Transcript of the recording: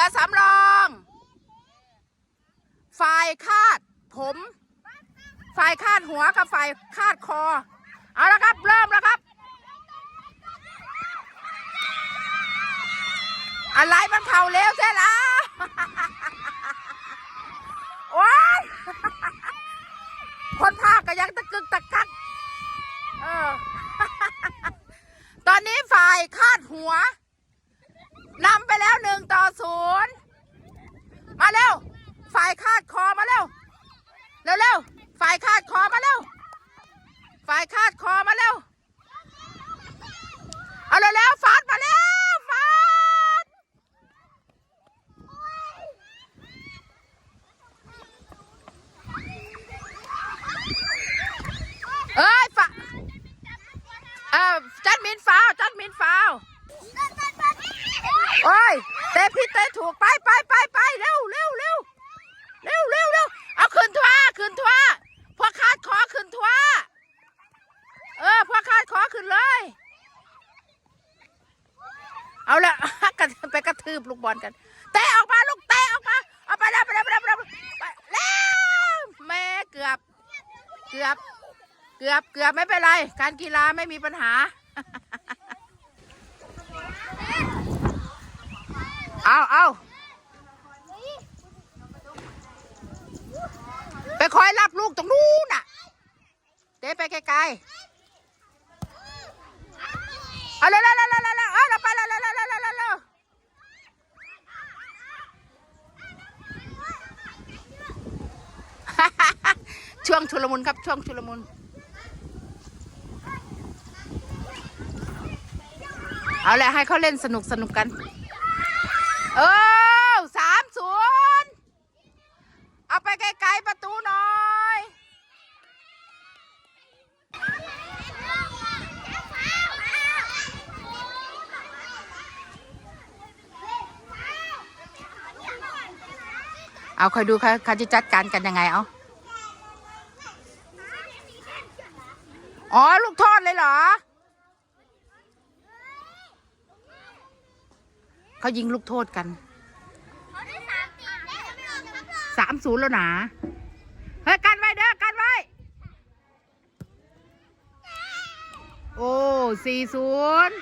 ือสำรอง ฝ่ายคาดผม ฝ่ายคาดหัวกับฝ่ายคาดคอ เอาละครับ เริ่มแล้วครับ อะไรมันเข่าเร็วใช่ละโอ๊ยคนภาคก็ยังตะกึกตะกักเออ ตอนนี้ฝ่ายคาดหัว นำไปแล้วหนึ่งต่อศูนย์มาเร็ว ฝ่ายคาดคอมาเร็ว เร็วเร็วฝ่ายคาดคอมาเร็ว ฝ่ายคาดคอมาเร็ว เอาเร็วเร็วฟาดมาเร็วฟาดเอ้ยฟาเออจัดมินฟาวจัดมินฟาว โอ้ยเตะผิดเตะถูกไปไปไปไปเร็วเร็วเร็วเร็วเร็วเร็วเอาขึ้นทัวขึ้นทัวพวกคาดคอขึ้นทัวเออพวกคาดคอขึ้นเลย เอาละกันไปกระทืบลูกบอลกันเตะออกมาลูกเตะออกมาเอาไปแล้วไปแล้วไปแล้วไปแล้วแม่เกือบ เกือบ เกือบเกือบไม่เป็นไร การกีฬาไม่มีปัญหา เอาเอาไปคอยรับลูกตรงนู้นน่ะ เตะไปไกลๆเอาเร็วเร็วเอาเราไปเร็วเร็วเร็วเร็วเร็วเร็วเร็วช่วงชุลมุนครับ ช่วงชุลมุน เอาแหละให้เขาเล่นสนุกสนุกกัน เออสามศูนย์เอาไปไกลๆประตูหน่อยเอาคอยดูเขาเขาจะจัดการกันยังไงเอาอ๋อ ลูกโทษเลยเหรอ เขายิงลูกโทษกันสามศูนย์แล้วนะเฮ้ยกันไว้เด้อกันไว้ โอ้สี่ศูนย์